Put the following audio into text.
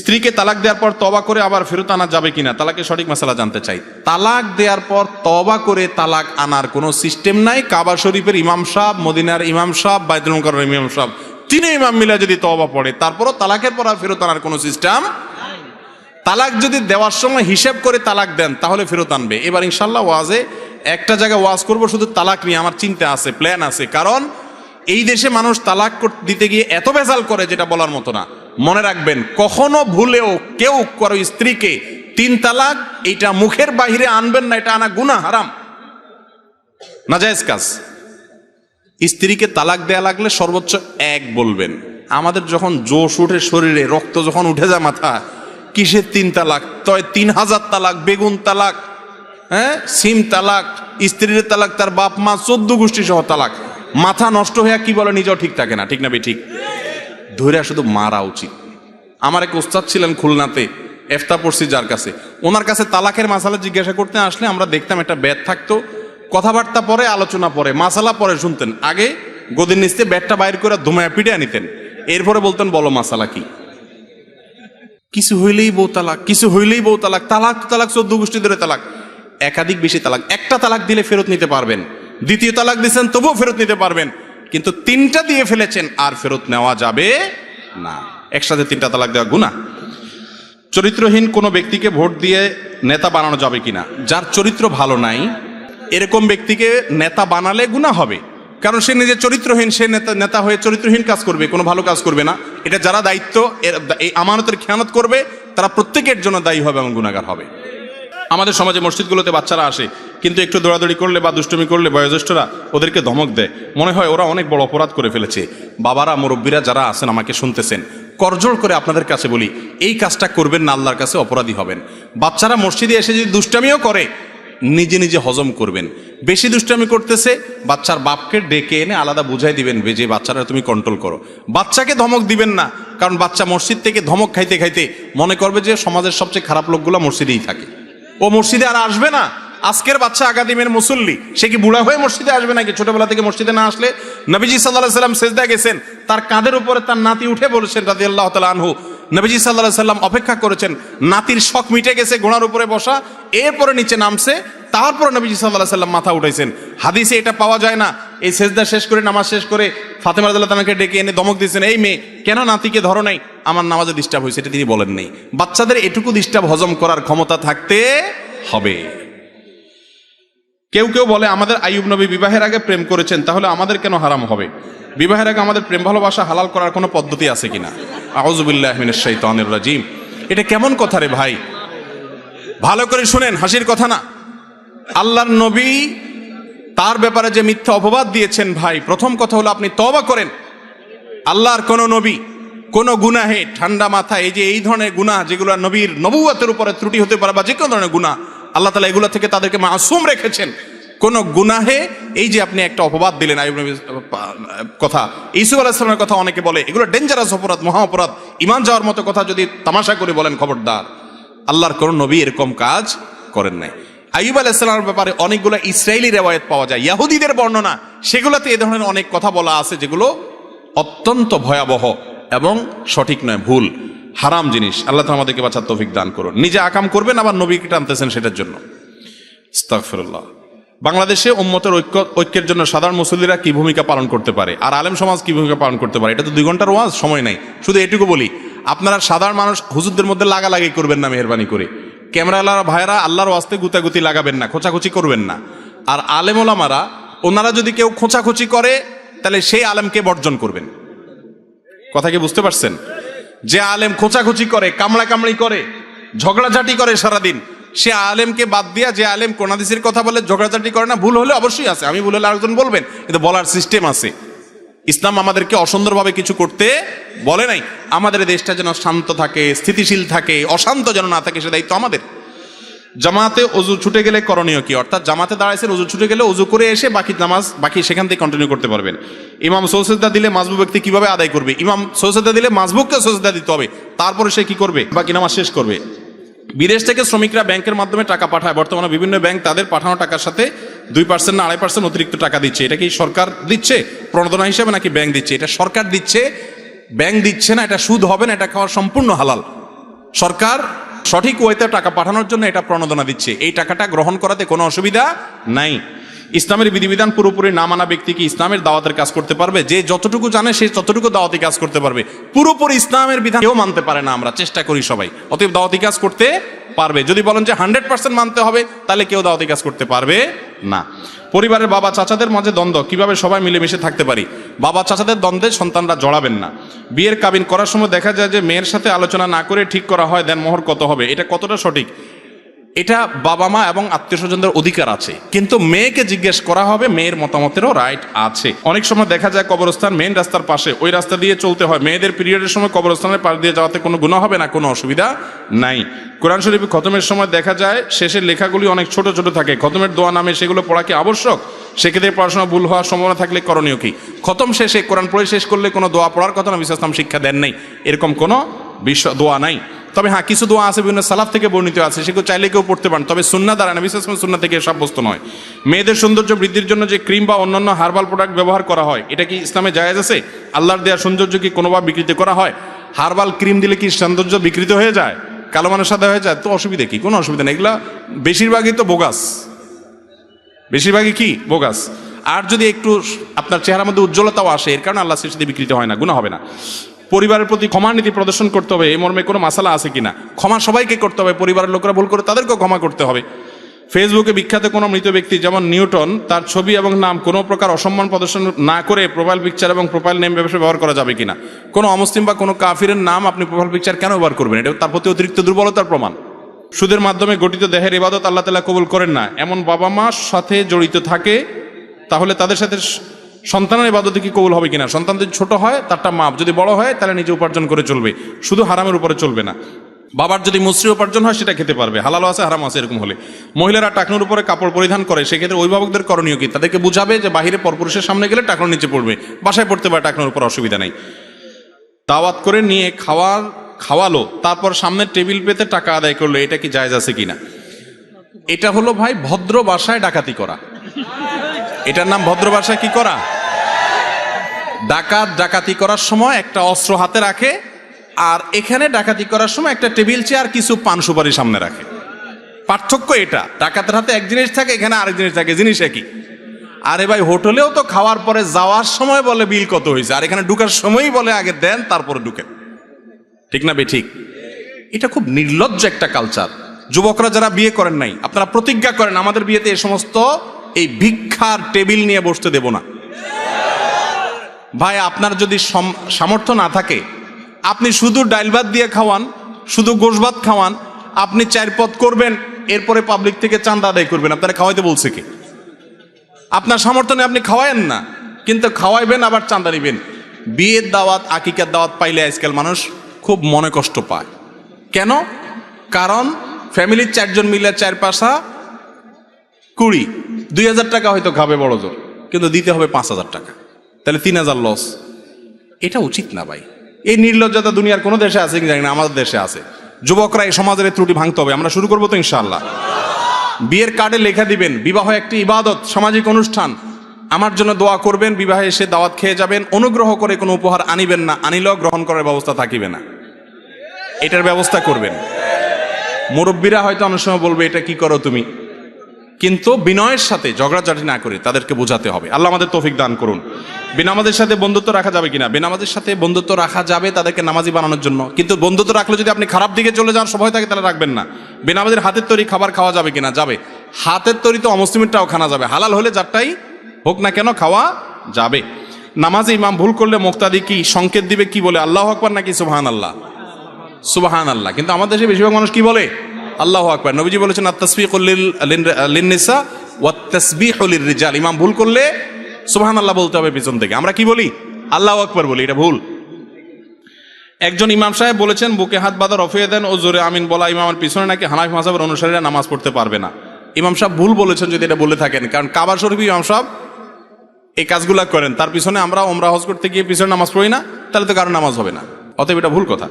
স্ত্রীকে তালাক দেওয়ার পর তবা করে আবার ফেরত আনা যাবে কিনা, তালাকের সঠিক মশালা জানতে চাই। তালাক দেওয়ার পর তবা করে তালাক আনার কোনো সিস্টেম নাই। কাবা শরীফের ইমাম সাহ মদিনার ইমাম সাহ বাইতুল মুকাররমের ইমাম সাহ তিনে ইমাম মিলে যদি তবা পড়ে, তারপরও তালাকের পর আর ফেরত আনার কোনো সিস্টেম তালাক যদি দেওয়ার সময় হিসেব করে তালাক দেন, তাহলে ফেরত আনবে। এবার ইনশাল্লাহ ওয়াজে একটা জায়গায় ওয়াজ করব, শুধু তালাক নিয়ে আমার চিন্তা আছে, প্ল্যান আছে। কারণ এই দেশে মানুষ তালাক দিতে গিয়ে এত বেজাল করে, যেটা বলার মতো না। মনে রাখবেন, কখনো ভুলেও কেউ কারও স্ত্রীকে তিন তালাক এইটা মুখের বাহিরে আনবেন না, এটা আনা গুনা হারাম। নাজায়েজ কাজ। স্ত্রীকে তালাক দেয়া লাগলে সর্বোচ্চ এক বলবেন, আমাদের যখন জোশ উঠে শরীরে, রক্ত যখন উঠে যায় মাথা, কিসের তিন তালাক? তয় তিন হাজার তালাক, বেগুন তালাক হ্যাঁ? সিম তালাক, স্ত্রীর তালাক, তার বাপ মা, চোদ্দ গোষ্ঠী সহ তালাক। মাথা নষ্ট হয়ে কি বলে, নিজেও ঠিক থাকে না, ঠিক না বে ঠিক? ধরে শুধু মারা উচিত। আমার এক ওস্তাদ ছিলেন খুলনাতে এফতা পড়ছি যার কাছে। ওনার কাছে তালাকের মাসালা জিজ্ঞাসা করতে আসলে আমরা দেখতাম একটা ব্যাট থাকতো। কথাবার্তা পরে, আলোচনা পরে, মাসালা পরে শুনতেন। আগে গদির নিচতে ব্যাটটা বাইর করে ধুমায় পিটে নিতেন। এরপরে বলতেন, বলো মাসালা কি? কিছু হইলেই বউ তালাক, কিছু হইলেই বউ তালাক তালাক তালাক, চোদ্দ গোষ্ঠী ধরে তালাক। একাধিক বেশি তালাক, একটা তালাক দিলে ফেরত নিতে পারবেন। দ্বিতীয় তালাক দিচ্ছেন তবুও ফেরত নিতে পারবেন। কিন্তু তিনটা দিয়ে ফেলেছেন, আর ফেরত নেওয়া যাবে না। একসাথে তিনটা তালাক দেওয়া গুণা চরিত্রহীন কোনো ব্যক্তিকে ভোট দিয়ে নেতা বানানো যাবে কিনা, যার চরিত্র ভালো নাই, এরকম ব্যক্তিকে নেতা বানালে গুণা হবে। কারণ সে নিজে চরিত্রহীন, সে নেতা নেতা হয়ে চরিত্রহীন কাজ করবে, কোনো ভালো কাজ করবে না। এটা যারা দায়িত্ব এই আমানতের খেয়ানত করবে, তারা প্রত্যেকের জন্য দায়ী হবে এবং গুণাগার হবে। আমাদের সমাজে মসজিদগুলোতে বাচ্চারা আসে, কিন্তু একটু দৌড়াদৌড়ি করলে বা দুষ্টুমি করলে বয়োজ্যেষ্ঠরা ওদেরকে ধমক দেয়। মনে হয় ওরা অনেক বড় অপরাধ করে ফেলেছে। বাবারা, মুরব্বীরা যারা আছেন, আমাকে শুনতেছেন, করজোড় করে আপনাদের কাছে বলি, এই কাজটা করবেন না, আল্লাহর কাছে অপরাধী হবেন। বাচ্চারা মসজিদে এসে যদি দুষ্টামিও করে, নিজে নিজে হজম করবেন। বেশি দুষ্টামি করতেছে, বাচ্চার বাপকে ডেকে এনে আলাদা বুঝাই দিবেন যে বাচ্চারা তুমি কন্ট্রোল করো। বাচ্চাকে ধমক দিবেন না, কারণ বাচ্চা মসজিদ থেকে ধমক খাইতে খাইতে মনে করবে যে সমাজের সবচেয়ে খারাপ লোকগুলো মসজিদেই থাকে। ও মসজিদে আর আসবে না? আজকের বাচ্চা আগাদিমের মুসল্লি। সে কি বুড়া হয়ে মসজিদে আসবে নাকি? ছোটবেলা থেকে মসজিদে না আসলে নবীজি সাল্লাহ সাল্লাম সেজদা গেছেন। তার কাঁধের উপরে তার নাতি উঠে বলেছেন রাজি আল্লাহ তালা আনহু। নবীজি সাল্লাহ সাল্লাম অপেক্ষা করেছেন, নাতির শখ মিটে গেছে ঘোড়ার উপরে বসা, এরপরে নিচে নামছে, তারপরে নবীজি সাল্লাহ সাল্লাম মাথা উঠাইছেন। হাদিসে এটা পাওয়া যায় না এই সেজদা শেষ করে, নামাজ শেষ করে ফাতেমা রাদিয়াল্লাহু তাআলাকে ডেকে এনে দমক দিয়েছেন, এই মেয়ে, কেন নাতিকে ধরো নাই? আমার নামাজে ডিস্টার্ব হয়েছে। এটা তিনি বলেন নেই। বাচ্চাদের এটুকু ডিস্টার্ব হজম করার ক্ষমতা থাকতে হবে। কেউ কেউ বলে, আমাদের আইয়ুব নবী বিবাহের আগে প্রেম করেছেন, তাহলে আমাদের কেন হারাম হবে? বিবাহের আগে আমাদের প্রেম, ভালোবাসা, হালাল করার কোনো পদ্ধতি আছে কিনা? আউজুবিল্লাহ মিনাশ শাইতানির রাজিম। এটা কেমন কথা রে ভাই? ভালো করে শুনেন, হাসির কথা না। আল্লাহর নবী তার ব্যাপারে যে মিথ্যা অপবাদ দিয়েছেন ভাই, প্রথম কথা হলো আপনি তবা করেন। আল্লাহর কোন নবী, কোন গুনাহে ঠান্ডা মাথা এই যে এই ধরনের গুনাহ যেগুলো নবীর নবুয়াতের উপরে ত্রুটি হতে পারে বা যে কোনো ধরনের গুনাহ, আল্লাহ তালা এগুলো থেকে তাদেরকে মাসুম রেখেছেন। কোন গুনাহে, এই যে আপনি একটা অপবাদ দিলেন আইব কথা ইসুফ আলাহিসামের কথা অনেকে বলে, এগুলো ডেঞ্জারাস অপরাধ, মহা অপরাধ। ইমান যাওয়ার মতো কথা যদি তামাশা করে বলেন, খবরদার। আল্লাহর কোন নবী এরকম কাজ করেন নাই। আইব আলাইসালামের ব্যাপারে অনেকগুলো ইসরায়েলি রেওয়ায়ত পাওয়া যায়, ইয়াহুদিদের বর্ণনা, সেগুলোতে এ ধরনের অনেক কথা বলা আছে যেগুলো অত্যন্ত ভয়াবহ এবং সঠিক নয়, ভুল, হারাম জিনিস। আল্লাহ আমাদেরকে বাঁচার তৌফিক দান করুন। নিজে আকাম করবেন, আবার নবীকে টানতেছেন সেটার জন্য। আস্তাগফিরুল্লাহ। বাংলাদেশে উম্মতের ঐক্য, ঐক্যের জন্য সাধারণ মুসল্লিরা কি ভূমিকা পালন করতে পারে? আর আলেম সমাজ কি ভূমিকা পালন করতে পারে? এটা তো দুই ঘণ্টার ওয়াজ, সময় নাই। শুধু এটুকু বলি, আপনারা সাধারণ মানুষ হুজুরদের মধ্যে লাগালাগি করবেন না, মেহরবানি করে। ক্যামেরালার ভাইরা আল্লাহর ওয়াস্তে গুতাগুতি লাগাবেন না, খোঁচাখুচি করবেন না। আর আলেম ওলামারা ওনারা যদি কেউ খোঁচাখুচি করে, তাহলে সেই আলেমকে বর্জন করবেন। কথা কি বুঝতে পারছেন? যে আলেম খোঁচাখুচি করে কামড়া কামড়ি করে, ঝগড়াঝাটি করে সারাদিন, সে আলেমকে বাদ দিয়া যে আলেম কোনাদিসের কথা বলে ঝগড়াঝাটি করে না, ভুল হলে অবশ্যই আছে, আমি ভুল হলে আরেকজন বলবেন, কিন্তু বলার সিস্টেম আছে। ইসলাম আমাদেরকে অসুন্দরভাবে কিছু করতে বলে নাই। আমাদের দেশটা যেন শান্ত থাকে, স্থিতিশীল থাকে, অশান্ত যেন না থাকে, সে দায়িত্ব আমাদের। জামাতে অজু ছুটে গেলে করণীয় কি? অর্থাৎ জামাতে দাঁড়াইছেন, অজু ছুটে গেলে অজু করে এসে বাকি নামাজ, বাকি সেখান থেকে কন্টিনিউ করতে পারবেন। ইমাম সৌসেদা দিলে মাজবু ব্যক্তি কীভাবে আদায় করবে? ইমাম সৌসেদা দিলে মাজবুককে সৌসেদা দিতে হবে। তারপরে সে কি করবে? বাকি নামাজ শেষ করবে। বিদেশ থেকে শ্রমিকরা ব্যাংকের মাধ্যমে টাকা পাঠায়। বর্তমানে বিভিন্ন ব্যাংক তাদের পাঠানো টাকার সাথে দুই পার্সেন্ট না আড়াই পার্সেন্ট অতিরিক্ত টাকা দিচ্ছে। এটা কি সরকার দিচ্ছে? প্রণোদনা হিসেবে নাকি ব্যাংক দিচ্ছে? এটা সরকার দিচ্ছে, ব্যাংক দিচ্ছে না, এটা সুদ হবে না, এটা খাওয়া সম্পূর্ণ হালাল। সরকার সঠিক ওয়েতে টাকা পাঠানোর জন্য এটা প্রণোদনা দিচ্ছে। এই টাকাটা গ্রহণ করাতে কোনো অসুবিধা নাই। ইসলামের বিধিবিধান পুরোপুরি না মানা ব্যক্তি কি ইসলামের দাওয়াতের কাজ করতে পারবে? যে যতটুকু জানে, সে ততটুকু দাওয়াতি কাজ করতে পারবে। পুরোপুরি ইসলামের বিধান কেউ মানতে পারে না আমরা, চেষ্টা করি সবাই। অতএব দাওয়াতি কাজ করতে পারবে। যদি বলেন যে হান্ড্রেড পার্সেন্ট মানতে হবে, তাহলে কেউ দাওয়াতি কাজ করতে পারবে না। পরিবারের বাবা চাচাদের মাঝে দ্বন্দ্ব, কীভাবে সবাই মিলেমিশে থাকতে পারি? বাবা চাচাদের দ্বন্দ্বে সন্তানরা জড়াবেন না। বিয়ের কাবিন করার সময় দেখা যায় যে মেয়ের সাথে আলোচনা না করে ঠিক করা হয়, দেন মোহর কত হবে? এটা কতটা সঠিক? এটা বাবা মা এবং আত্মীয় স্বজনদের অধিকার আছে। কিন্তু মেয়েকে জিজ্ঞেস করা হবে, মেয়ের মতামতেরও রাইট আছে। অনেক সময় দেখা যায় কবরস্থান মেন রাস্তার পাশে, ওই রাস্তা দিয়ে চলতে হয়। মেয়েদের পিরিয়ডের সময় কবরস্থানের পাশ দিয়ে যাওয়াতে কোনো গুণ হবে না, কোনো অসুবিধা নাই। কোরআন শরীফ খতমের সময় দেখা যায়, শেষের লেখাগুলি অনেক ছোট ছোট থাকে। খতমের দোয়া নামে সেগুলো পড়া কি আবশ্যক? সেক্ষেত্রে পড়াশোনা ভুল হওয়ার সম্ভাবনা থাকলে করণীয় কি? খতম শেষে, কোরআন পড়ে শেষ করলে কোনো দোয়া পড়ার কথা না বিশ্বাসলাম শিক্ষা দেন নাই। এরকম কোনো বিশ্ব দোয়া নাই। তবে হ্যাঁ কিছু দোয়া আছে, বিভিন্ন সালাফ থেকে বর্ণিত আছে, সেগুলো চাইলে কেউ পড়তে পারেন। তবে সুন্না দ্বারা না বিশেষ করে সুন্না থেকে সাব্যস্ত নয়। মেয়েদের সৌন্দর্য বৃদ্ধির জন্য যে ক্রিম বা অন্যান্য হার্বাল প্রোডাক্ট ব্যবহার করা হয়, এটা কি ইসলামে জায়েজ আছে? আল্লাহর দেওয়া সৌন্দর্য কি কোনোভাবে বিকৃত করা হয়? হার্বাল ক্রিম দিলে কি সৌন্দর্য বিকৃত হয়ে যায়? কালো মানুষ সাদা হয়ে যায়? তো অসুবিধা কি? কোনো অসুবিধা নেই। এগুলা বেশিরভাগই তো বোগাস। বেশিরভাগই কি? বোগাস। আর যদি একটু আপনার চেহারার মধ্যে উজ্জ্বলতাও আসে, এর কারণে আল্লাহ সৃষ্টিতে বিকৃত হয় না গুণা হবে না। পরিবারের প্রতি ক্ষমা নীতি প্রদর্শন করতে হবে এই মর্মে কোনো মাসালা আছে কিনা? ক্ষমা সবাইকে করতে হবে, পরিবারের লোকেরা ভুল করে তাদেরকেও ক্ষমা করতে হবে। ফেসবুকে বিখ্যাত কোনো মৃত ব্যক্তি যেমন নিউটন, তার ছবি এবং নাম কোনো প্রকার অসম্মান প্রদর্শন না করে প্রোফাইল পিকচার এবং প্রোফাইল নেম ব্যবসা ব্যবহার করা যাবে কিনা? কোনো অমুসলিম বা কোনো কাফিরের নাম আপনি প্রোফাইল পিকচার কেন ব্যবহার করবেন? এটা তার প্রতি অতিরিক্ত দুর্বলতার প্রমাণ। সুদের মাধ্যমে গঠিত দেহের ইবাদত আল্লাহ তালা কবুল করেন না। এমন বাবা মার সাথে জড়িত থাকে, তাহলে তাদের সাথে সন্তানের ইবাদতে কি কবুল হবে কিনা? সন্তান যদি ছোট হয়, তারটা মাপ যদি বড় হয়, তাহলে নিজে উপার্জন করে চলবে। শুধু হারামের উপরে চলবে না। বাবার যদি মুসরি উপার্জন হয়, সেটা খেতে পারবে। হালাল আছে হারাম আছে, এরকম হলে। মহিলারা টাকনুর উপরে কাপড় পরিধান করে, সেক্ষেত্রে অভিভাবকদের করণীয় কি? তাদেরকে বুঝাবে যে বাহিরে পরপুরুষের সামনে গেলে টাকনুর নিচে পড়বে। বাসায় পড়তে পারে টাকনুর উপর অসুবিধা নেই। দাওয়াত করে নিয়ে খাওয়ার খাওয়ালো, তারপর সামনের টেবিল পেতে টাকা আদায় করল, এটা কি জায়জ আছে কিনা? এটা হলো ভাই ভদ্র বাসায় ডাকাতি করা। এটার নাম ভদ্র বাসায় কি করা? ডাকাত ডাকাতি করার সময় একটা অস্ত্র হাতে রাখে, আর এখানে ডাকাতি করার সময় একটা টেবিল চেয়ার কিছু পান সুপারি সামনে রাখে। পার্থক্য এটা, ডাকাতের হাতে এক জিনিস থাকে, এখানে আরেক জিনিস থাকে, জিনিস একই। আরে ভাই, হোটেলেও তো খাওয়ার পরে যাওয়ার সময় বলে বিল কত হয়েছে, আর এখানে ঢুকার সময়ই বলে আগে দেন, তারপরে ঢুকেন। ঠিক না বে ঠিক? এটা খুব নির্লজ্জ একটা কালচার যুবকরা যারা বিয়ে করেন নাই, আপনারা প্রতিজ্ঞা করেন, আমাদের বিয়েতে এই সমস্ত এই ভিক্ষার টেবিল নিয়ে বসতে দেব না। ভাই, আপনার যদি সম- সামর্থ্য না থাকে, আপনি শুধু ডাইল ভাত দিয়ে খাওয়ান, শুধু গোশ ভাত খাওয়ান, আপনি চার পদ করবেন, এরপরে পাবলিক থেকে চান্দা আদায় করবেন। আপনারা খাওয়াইতে বলছে কি? আপনার সামর্থ্য নেই, আপনি খাওয়ায়েন না, কিন্তু খাওয়াইবেন, আবার চান্দা নিবেন। বিয়ের দাওয়াত, আকিকার দাওয়াত পাইলে আজকাল মানুষ খুব মনে কষ্ট পায়। কেন? কারণ ফ্যামিলির চারজন মিলে চার পাশা কুড়ি। দুই হাজার টাকা হয়তো খাবে বড় জোর কিন্তু দিতে হবে পাঁচ হাজার টাকা। তাহলে তিন হাজার লস এটা উচিত না ভাই। এই নির্লজ্জতা দুনিয়ার কোনো দেশে আছে কি জানি না, আমাদের দেশে আছে। যুবকরা এই সমাজের ত্রুটি ভাঙতে হবে, আমরা শুরু করব তো ইনশাআল্লাহ। বিয়ের কার্ডে লেখা দিবেন, বিবাহ একটি ইবাদত, সামাজিক অনুষ্ঠান। আমার জন্য দোয়া করবেন, বিবাহে এসে দাওয়াত খেয়ে যাবেন, অনুগ্রহ করে কোনো উপহার আনিবেন না, আনিলেও গ্রহণ করার ব্যবস্থা থাকিবে না। এটার ব্যবস্থা করবেন। মুরব্বীরা হয়তো অনেক সময় বলবে, এটা কি করো তুমি? কিন্তু বিনয়ের সাথে ঝগড়াঝাটি না করে তাদেরকে বোঝাতে হবে। আল্লাহ আমাদের তৌফিক দান করুন। বেনামাজের সাথে বন্ধুত্ব রাখা যাবে কিনা? বেনামাজের সাথে বন্ধুত্ব রাখা যাবে তাদেরকে নামাজি বানানোর জন্য। কিন্তু বন্ধুত্ব রাখলে যদি আপনি খারাপ দিকে চলে যাওয়ার সময় থাকে তাহলে রাখবেন না। বেনামাজের হাতের তৈরি খাবার খাওয়া যাবে কিনা? যাবে। হাতের তৈরি তো অমুসলিমেরটাও খানা যাবে। হালাল হলে যারটাই হোক না কেন খাওয়া যাবে। নামাজে ইমাম ভুল করলে মুক্তাদি কি সংকেত দিবে কি বলে? আল্লাহ আকবার নাকি সুবহান আল্লাহ সুবাহান আল্লাহ কিন্তু আমাদের দেশে বেশিরভাগ মানুষ কি বলে? আল্লাহ আকবার। নবীজি বলেছেন আত্তাসবিক লিন্নিসা ওয়াত তাসবিহু লিররিজাল। ইমাম ভুল করলে সুবহান আল্লাহ বলতে হবে পিছন থেকে। আমরা কি বলি? আল্লাহ আকবার বলি, এটা ভুল। একজন ইমাম সাহেব বলেছেন, বুকে হাত বাঁধা রফিয়ে দেন ও জোরে আমিন বলা ইমামের পিছনে নাকি হানাফি মাসাবের অনুসারীরা নামাজ পড়তে পারবে না। ইমাম সাহেব ভুল বলেছেন যদি এটা বলে থাকেন, কারণ কাবার শরীফ ইমাম সাহেব এই কাজগুলা করেন। তার পিছনে আমরা ওমরা হজ করতে গিয়ে পিছনে নামাজ পড়ি না, তাহলে তো কারও নামাজ হবে না। অতএব এটা ভুল কথা।